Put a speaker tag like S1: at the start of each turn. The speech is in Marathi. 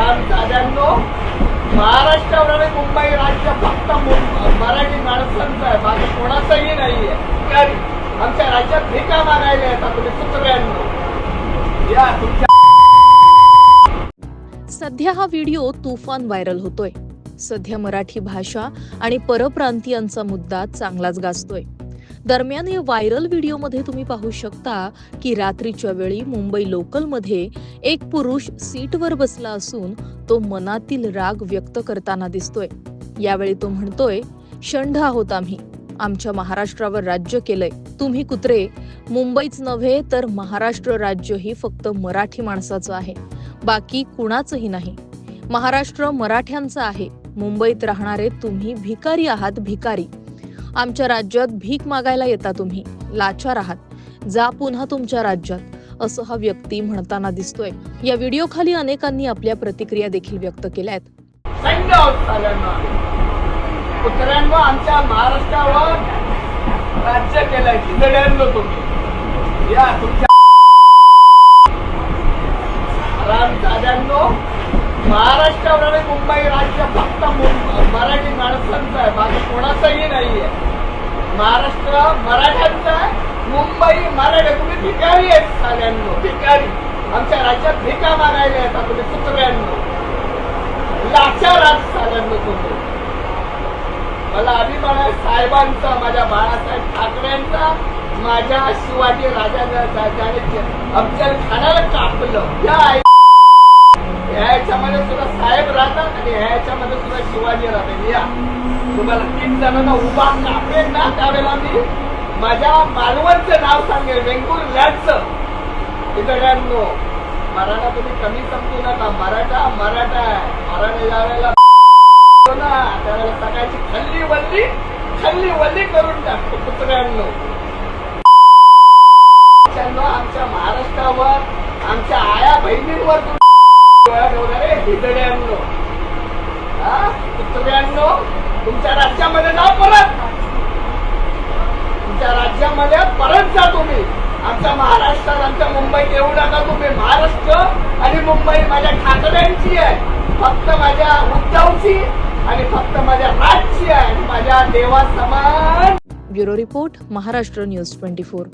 S1: रामदाद्यांनो महाराष्ट्रावर आणि मुंबई राज्य फक्त मराठी माणसांचं आहे बाकी कोणाचंही नाही आहे आमच्या राज्यात भिका मागायला येतात तुम्ही कुत्र्यांनो या तुमच्या
S2: सध्या हा व्हिडिओ तुफान व्हायरल होतोय. सध्या मराठी भाषा आणि परप्रांतीयांचा मुद्दा चांगलाच गाजतोय. दरम्यान या व्हायरल व्हिडिओमध्ये तुम्ही पाहू शकता की रात्रीच्या वेळी मुंबई लोकलमध्ये एक पुरुष सीटवर बसला असून तो मनातील राग व्यक्त करताना दिसतोय. यावेळी तो म्हणतोय षंड आहोत आम्ही. आमच्या महाराष्ट्रावर राज्य केलंय. तुम्ही कुत्रे. मुंबईच नव्हे तर महाराष्ट्र राज्य ही फक्त मराठी माणसाचं आहे. बाकी कुणाचंही नाही. महाराष्ट्र मराठ्यांचं आहे. मुंबईत राहणारे तुम्ही भिकारी आहात भिकारी. आमच्या राज्यात भीक मागायला येता तुम्ही. लाचार आहात जा पुन्हा तुमच्या राज्यात असं हा व्यक्ती म्हणताना दिसतोय. या व्हिडिओ खाली अनेकांनी आपल्या प्रतिक्रिया देखील व्यक्त केल्या आहेत
S1: संड कुत्र्यांनो आमच्या महाराष्ट्रावर राज्य केलंय. खिदड्यांनो तुम्ही. या तुमच्या रामदाद्यांनो महाराष्ट्रावर आणि मुंबई राज्य फक्त मराठी माणसांचं आहे. बाकी कोणाचाही नाहीये. महाराष्ट्र मराठ्यांचा आहे मुंबई मराठा तुम्ही भिकारी आहेत सगळ्यांनो भिकारी. आमच्या राज्यात भिका मागायला येतात तुम्ही कुत्र्यांनो. लाचार आहात सगळ्यांनो तुम्ही. मला अभिमान आहे साहेबांचा माझ्या बाळासाहेब ठाकरेंचा माझ्या शिवाजी राजाने अफजल खानाला कापलं. या तुम्हाला तीन जणांना उभा कापेल ना त्यावेळेला मी माझ्या मालवणचं नाव सांगेल वेंगुर लॅडचं तिकडे मराठा तुम्ही कमी समजू नका. मराठा मराठा आहे. मराठा ज्या वेळेला त्यावेळेला सकाळची खल्ली वल्ली खल्ली वल्ली करून टाकतो कुत्र्यांनो त्याच्यानं आमच्या महाराष्ट्रावर आमच्या आया बहिणींवर तुम्ही डोळा ठेवणारे हिजड्यांनो हा? कुत्र्यांनो तुमच्या राज्यामध्ये जा परत. तुमच्या राज्यामध्ये परत जा तुम्ही. आमच्या महाराष्ट्रात आमच्या मुंबईत येऊ नका तुम्ही. महाराष्ट्र आणि मुंबई माझ्या ठाकरेंची आहे. फक्त माझ्या उद्धवची आणि फक्त माझ्या राजची आहे. आणि माझ्या देवा समान
S2: bureau report Maharashtra news twenty four.